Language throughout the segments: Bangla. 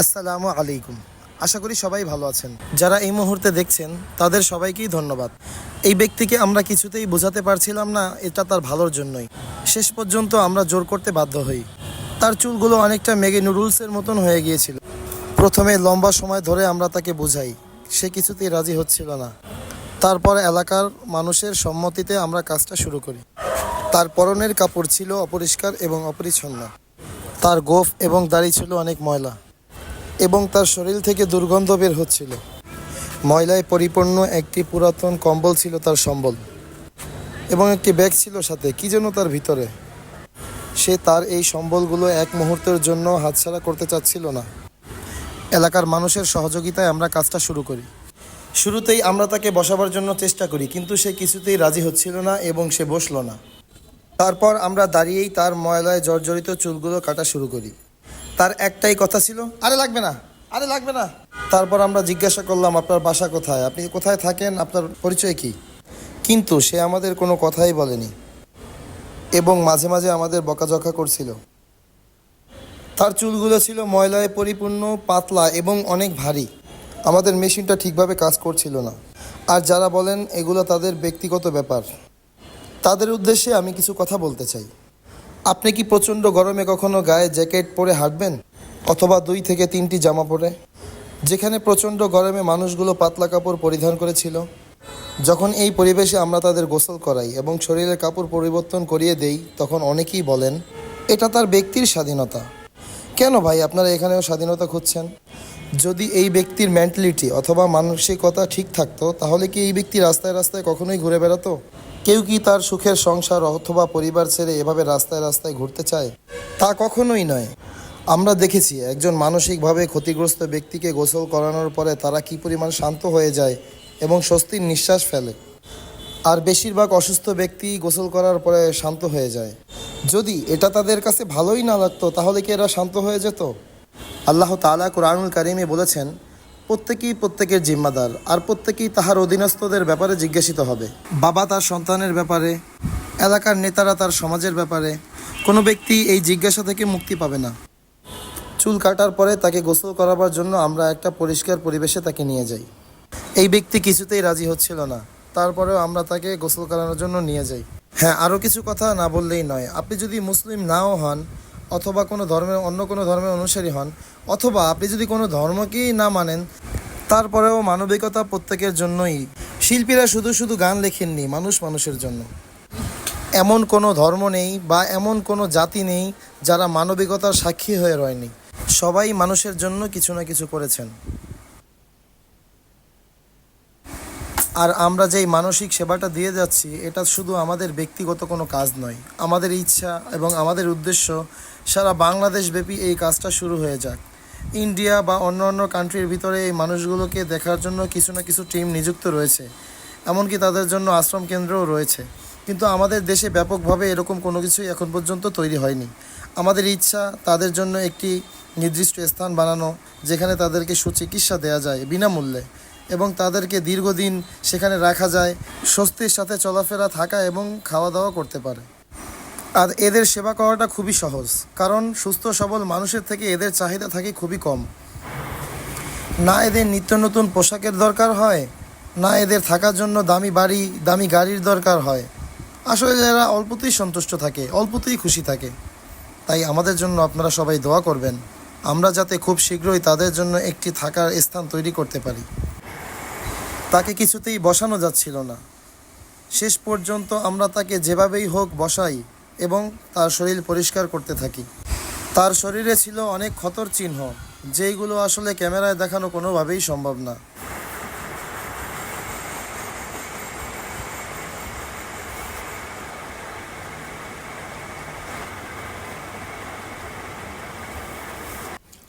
আসসালামু আলাইকুম। আশা করি সবাই ভালো আছেন। যারা এই মুহূর্তে দেখছেন, তাদের সবাইকেই ধন্যবাদ। এই ব্যক্তিকে আমরা কিছুতেই বোঝাতে পারছিলাম না, এটা তার ভালোর জন্যই। শেষ পর্যন্ত আমরা জোর করতে বাধ্য হই। তার চুলগুলো অনেকটা মেগে নুডলসের মতন হয়ে গিয়েছিল। প্রথমে লম্বা সময় ধরে আমরা তাকে বোঝাই, সে কিছুতেই রাজি হচ্ছিল না। তারপর এলাকার মানুষের সম্মতিতে আমরা কাজটা শুরু করি। তার পরনের কাপড় ছিল অপরিষ্কার এবং অপরিচ্ছন্ন। তার গোফ এবং দাড়ি ছিল অনেক ময়লা। এবং তার শরীর থেকে দুর্গন্ধ বের হচ্ছিল। ময়লায় পরিপূর্ণ একটি পুরাতন কম্বল ছিল তার সম্বল। এবং একটি ব্যাগ ছিল সাথে, কি যেন তার ভিতরে। সে তার এই সম্বলগুলো এক মুহূর্তের জন্য হাতছাড়া করতে চাচ্ছিল না। এলাকার মানুষের সহযোগিতায় আমরা কাজটা শুরু করি। শুরুতেই আমরা তাকে বসাবার জন্য চেষ্টা করি, কিন্তু সে কিছুতেই রাজি হচ্ছিল না এবং সে বসল না। তারপর আমরা দাঁড়িয়েই তার ময়লায় জর্জরিত চুলগুলো কাটা শুরু করি। তার একটাই কথা ছিল, আরে লাগবে না, আরে লাগবে না। তারপর আমরা জিজ্ঞাসা করলাম, আপনার বাসা কোথায়? আপনি কোথায় থাকেন? আপনার পরিচয় কি? কিন্তু সে আমাদের কোনো কথাই বলেনি এবং মাঝে মাঝে আমাদের বকাঝকা করছিল। তার চুলগুলো ছিল ময়লায় পরিপূর্ণ, পাতলা এবং অনেক ভারী। আমাদের মেশিনটা ঠিকভাবে কাজ করছিল না। আর যারা বলেন, এগুলো তাদের ব্যক্তিগত ব্যাপার। তাদের উদ্দেশ্যে আমি কিছু কথা বলতে চাই। আপনি কি প্রচণ্ড গরমে কখনো গায়ে জ্যাকেট পরে হাঁটবেন? অথবা দুই থেকে তিনটি জামা পরে? যেখানে প্রচণ্ড গরমে মানুষগুলো পাতলা কাপড় পরিধান করেছিল। যখন এই পরিবেশে আমরা তাদের গোসল করাই এবং শরীরের কাপড় পরিবর্তন করিয়ে দেই, তখন অনেকেই বলেন, এটা তার ব্যক্তির স্বাধীনতা। কেন ভাই? আপনারা এখানেও স্বাধীনতা খুঁজছেন? যদি এই ব্যক্তির মেন্টালিটি অথবা মানসিকতা ঠিক থাকতো, তাহলে কি এই ব্যক্তি রাস্তায় রাস্তায় কখনোই ঘুরে বেড়াতো? কেউ কি তার সুখের সংসার অথবা পরিবার ছেড়ে এভাবে রাস্তায় রাস্তায় ঘুরতে চায়? তা কখনোই নয়। আমরা দেখেছি একজন মানসিকভাবে ক্ষতিগ্রস্ত ব্যক্তিকে গোসল করানোর পরে তারা কি পরিমাণ শান্ত হয়ে যায় এবং স্বস্তির নিঃশ্বাস ফেলে। আর বেশিরভাগ অসুস্থ ব্যক্তি গোসল করার পরে শান্ত হয়ে যায়। যদি এটা তাদের কাছে ভালোই না লাগতো, তাহলে কি এরা শান্ত হয়ে যেত? আল্লাহ তাআলা কোরআনুল কারিমে বলেছেন, প্রত্যেকেই প্রত্যেকের জিম্মাদার আর প্রত্যেকেই তাহার অধীনস্থদের ব্যাপারে জিজ্ঞাসিত হবে। বাবা তার সন্তানের ব্যাপারে, এলাকার নেতারা তার সমাজের ব্যাপারে, কোনো ব্যক্তি এই জিজ্ঞাসা থেকে মুক্তি পাবে না। চুল কাটার পরে তাকে গোসল করাবার জন্য আমরা একটা পরিষ্কার পরিবেশে তাকে নিয়ে যাই। এই ব্যক্তি কিছুতেই রাজি হচ্ছিল না, তারপরেও আমরা তাকে গোসল করানোর জন্য নিয়ে যাই। হ্যাঁ আরও কিছু কথা না বললেই নয়। আপনি যদি মুসলিম নাও হন অথবা কোনো ধর্মের, অন্য কোনো ধর্মের অনুসারী হন, অথবা আপনি যদি কোনো ধর্মকেই না মানেন, তারপরেও মানবিকতা প্রত্যেকের জন্যই। শিল্পীরা শুধু শুধু গান লেখেননি, মানুষ মানুষের জন্য। এমন কোনো ধর্ম নেই বা এমন কোনো জাতি নেই যারা মানবিকতার সাক্ষী হয়ে রয়নি। সবাই মানুষের জন্য কিছু না কিছু করেছেন। আর আমরা যেই মানসিক সেবাটা দিয়ে যাচ্ছি, এটা শুধু আমাদের ব্যক্তিগত কোনো কাজ নয়। আমাদের ইচ্ছা এবং আমাদের উদ্দেশ্য সারা বাংলাদেশ ব্যাপী এই কাজটা শুরু হয়ে যাক। ইন্ডিয়া বা অন্য অন্য কান্ট্রির ভিতরে এই মানুষগুলোকে দেখার জন্য কিছু না কিছু টিম নিযুক্ত রয়েছে। এমনকি তাদের জন্য আশ্রম কেন্দ্রও রয়েছে। কিন্তু আমাদের দেশে ব্যাপকভাবে এরকম কোনো কিছুই এখন পর্যন্ত তৈরি হয়নি। আমাদের ইচ্ছা তাদের জন্য একটি নির্দিষ্ট স্থান বানানো, যেখানে তাদেরকে সুচিকিৎসা দেওয়া যায় বিনামূল্যে। এবং তাদেরকে দীর্ঘদিন সেখানে রাখা যায়, স্বস্তির সাথে চলাফেরা, থাকা এবং খাওয়া দাওয়া করতে পারে। আর এদের সেবা করাটা খুবই সহজ, কারণ সুস্থ, সবল মানুষের থেকে এদের চাহিদা থাকে খুবই কম। না এদের নিত্য নতুন পোশাকের দরকার হয়, না এদের থাকার জন্য দামি বাড়ি, দামি গাড়ির দরকার হয়। আসলে এরা অল্পতেই সন্তুষ্ট থাকে, অল্পতেই খুশি থাকে। তাই আমাদের জন্য আপনারা সবাই দোয়া করবেন, আমরা যাতে খুব শীঘ্রই তাদের জন্য একটি থাকার স্থান তৈরি করতে পারি। তাকে কিছুতেই বসানো যাচ্ছিল না। শেষ পর্যন্ত আমরা তাকে যেভাবেই হোক বসাই এবং তার শরীর পরিষ্কার করতে থাকি। তার শরীরে ছিল অনেক ক্ষতর চিহ্ন, যেইগুলো আসলে ক্যামেরায় দেখানো কোনোভাবেই সম্ভব না।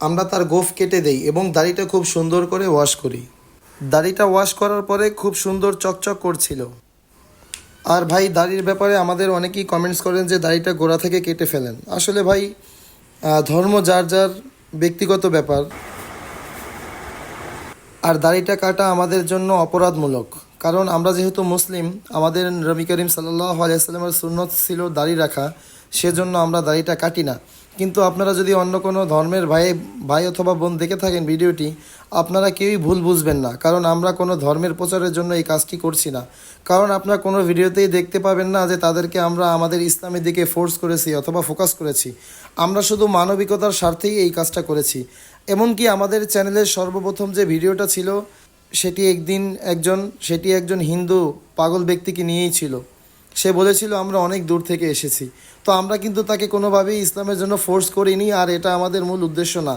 আমরা তার গোফ কেটে দেই এবং দাড়িটা খুব সুন্দর করে ওয়াশ করি। দাড়িটা ওয়াশ করার পরে খুব সুন্দর চকচক করছিল। আর ভাই, দাড়ির ব্যাপারে আমাদের অনেকেই কমেন্টস করেন যে দাড়িটা গোড়া থেকে কেটে ফেলেন। আসলে ভাই ধর্ম যার যার ব্যক্তিগত ব্যাপার। আর দাড়িটা কাটা আমাদের জন্য অপরাধমূলক। কারণ আমরা যেহেতু মুসলিম, আমাদের রবি করিম সাল্লাহ আলিয়াল্লামের সুন্নত ছিল দাড়ি রাখা, সেজন্য আমরা দাড়িটা কাটি না। কিন্তু আপনারা যদি অন্য কোনো ধর্মের ভাই ভাই অথবা বোন দেখে থাকেন ভিডিওটি আপনারা কেউই ভুল বুঝবেন না। কারণ আমরা কোনো ধর্মের প্রচারের জন্য এই কাজটি করছি না। কারণ আপনারা কোনো ভিডিওতেই দেখতে পাবেন না যে তাদেরকে আমরা আমাদের ইসলামের দিকে ফোর্স করেছি অথবা ফোকাস করেছি। আমরা শুধু মানবিকতার স্বার্থেই এই কাজটা করেছি। এমনকি আমাদের চ্যানেলের সর্বপ্রথম যে ভিডিওটা ছিল, সেটি একদিন একজন, সেটি একজন হিন্দু পাগল ব্যক্তিকে নিয়েই ছিল। সে বলেছিল, আমরা অনেক দূর থেকে এসেছি। তো আমরা কিন্তু তাকে কোনোভাবেই ইসলামের জন্য ফোর্স করিনি, আর এটা আমাদের মূল উদ্দেশ্য না।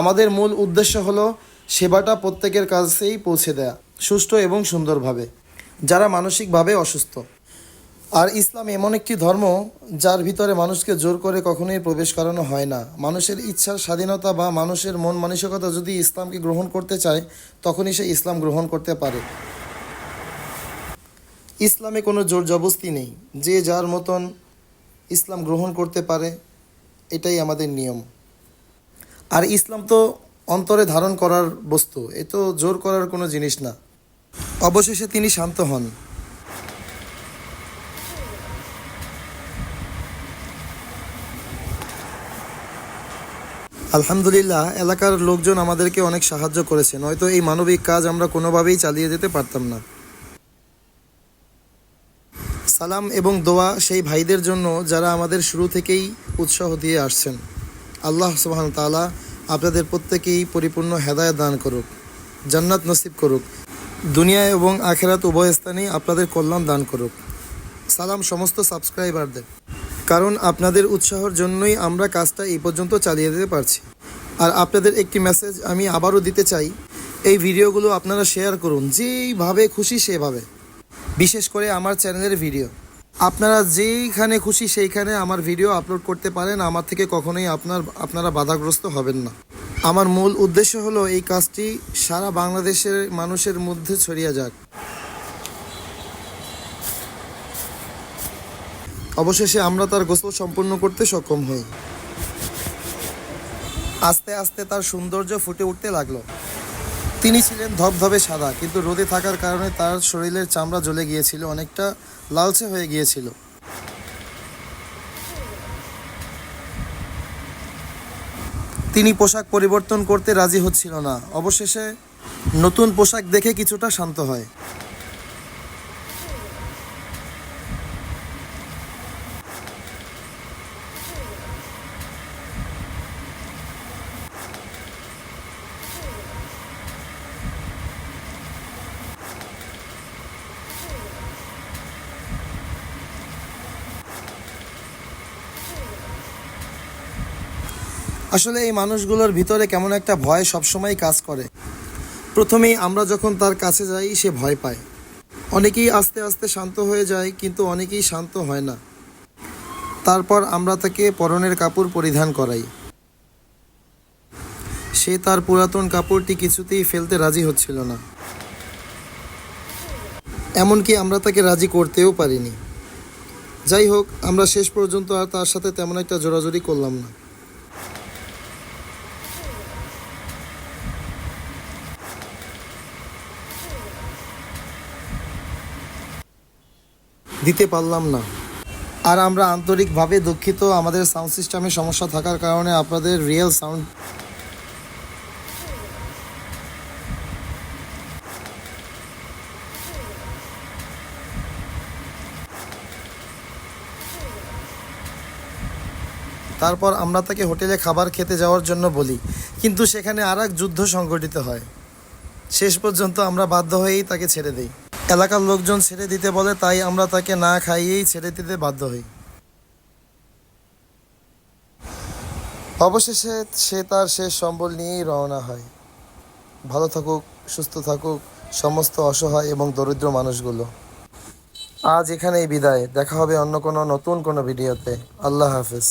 আমাদের মূল উদ্দেশ্য হলো সেবাটা প্রত্যেকের কাছেই পৌঁছে দেয়া, সুষ্ঠু এবং সুন্দরভাবে, যারা মানসিকভাবে অসুস্থ। আর ইসলাম এমন একটি ধর্ম, যার ভিতরে মানুষকে জোর করে কখনোই প্রবেশ করানো হয় না। মানুষের ইচ্ছার স্বাধীনতা বা মানুষের মন মানসিকতা যদি ইসলামকে গ্রহণ করতে চায়, তখনই সে ইসলাম গ্রহণ করতে পারে। ইসলামে কোনো জোর জবস্তি নেই। যে যার মতন ইসলাম গ্রহণ করতে পারে, এটাই আমাদের নিয়ম। আর ইসলাম তো অন্তরে ধারণ করার বস্তু। এ তো জোর করার কোনো জিনিস না। অবশেষে তিনি শান্ত হন। আলহামদুলিল্লাহ, এলাকার লোকজন আমাদেরকে অনেক সাহায্য করেছে। নয়তো এই মানবিক কাজ আমরা কোনোভাবেই চালিয়ে যেতে পারতাম না। সালাম এবং দোয়া সেই ভাইদের জন্য যারা আমাদের শুরু থেকেই উৎসাহ দিয়ে আসছেন। আল্লাহ সুবহান তাআলা আপনাদের প্রত্যেকেই পরিপূর্ণ হেদায়ত দান করুক, জান্নাত নসিব করুক, দুনিয়া এবং আখেরাত উভয় স্থানেই আপনাদের কল্যাণ দান করুক। সালাম সমস্ত সাবস্ক্রাইবারদের। কারণ আপনাদের উৎসাহর জন্যই আমরা কাজটা এই পর্যন্ত চালিয়ে দিতে পারছি। আর আপনাদের একটি মেসেজ আমি আবারও দিতে চাই, এই ভিডিওগুলো আপনারা শেয়ার করুন, যেইভাবে খুশি সেভাবে। বিশেষ করে আমার চ্যানেলের ভিডিও আপনারা যেইখানে খুশি সেইখানে আমার ভিডিও আপলোড করতে পারেন। আমার থেকে কখনোই আপনার, আপনারা বাধাগ্রস্ত হবেন না। আমার মূল উদ্দেশ্য হলো এই কাজটি সারা বাংলাদেশের মানুষের মধ্যে ছড়িয়ে যাক। অবশেষে আমরা তার গোসল সম্পূর্ণ করতে সক্ষম হই। আস্তে আস্তে তার সৌন্দর্য ফুটে উঠতে লাগল। তিনি ছিলেন ধবধবে সাদা, কিন্তু রোদে থাকার কারণে তার শরীরের চামড়া জ্বলে গিয়েছিল, অনেকটা লালচে হয়ে গিয়েছিল। তিনি পোশাক পরিবর্তন করতে রাজি হচ্ছিল না। অবশেষে নতুন পোশাক দেখে কিছুটা শান্ত হয়। আসলে এই মানুষগুলোর ভিতরে কেমন একটা ভয় সবসময় কাজ করে। প্রথমেই আমরা যখন তার কাছে যাই, সে ভয় পায়। অনেকেই আস্তে আস্তে শান্ত হয়ে যায়, কিন্তু অনেকেই শান্ত হয় না। তারপর আমরা তাকে পরনের কাপড় পরিধান করাই। সে তার পুরাতন কাপড়টি কিছুতেই ফেলতে রাজি হচ্ছিল না। এমনকি আমরা তাকে রাজি করতেও পারিনি। যাই হোক, আমরা শেষ পর্যন্ত আর তার সাথে তেমন একটা জোরাজুরি করলাম না। দিতে পারলাম না। আর আমরা আন্তরিকভাবে দুঃখিত আমাদের সাউন্ড সিস্টেমে সমস্যা থাকার কারণে আপনাদের রিয়েল সাউন্ড তারপর আমরা তাকে হোটেলে খাবার খেতে যাওয়ার জন্য বলি, কিন্তু সেখানে আর যুদ্ধ সংঘটিত হয়। শেষ পর্যন্ত আমরা বাধ্য হয়েই তাকে ছেড়ে দিই। এলাকার লোকজন ছেড়ে দিতে বলে, তাই আমরা তাকে না খাইয়েই ছেড়ে দিতে বাধ্য হই। অবশেষে সে তার শেষ সম্বল নিয়েই রওনা হয়। ভালো থাকুক, সুস্থ থাকুক, সমস্ত অসহায় এবং দরিদ্র মানুষগুলো। আজ এখানেই বিদায়। দেখা হবে অন্য কোনো নতুন কোনো ভিডিওতে। আল্লাহ হাফেজ।